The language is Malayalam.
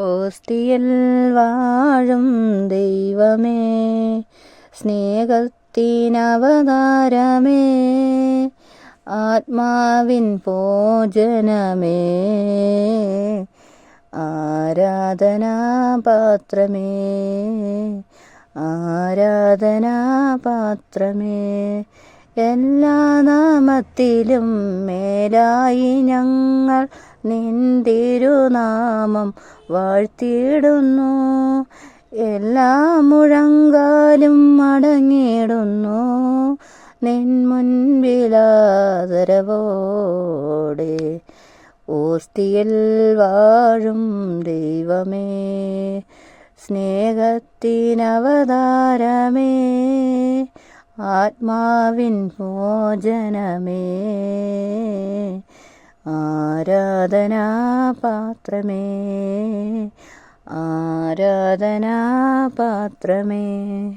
ഓസ്തിയിൽ വാഴും ദൈവമേ സ്നേഹത്തിനവതാരമേ ആത്മാവിൻ ഭോജനമേ ആരാധനാപാത്രമേ ആരാധനാപാത്രമേ. എല്ലാ നാമത്തിലും മേലായി ഞങ്ങൾ നിന്തിരുനാമം വാഴ്ത്തിയിടുന്നു. എല്ലാ മുഴങ്കാലും മടങ്ങിയിടുന്നു നിൻ മുൻപിലാദരവോടെ ഓസ്തിയിൽ വാഴും ദൈവമേ. സ്നേഹത്തിനവതാരമേ. ആത്മാവിൻ ഭോജനമേ ആരാധനാപാത്രമേ. ആരാധനാപാത്രമേ.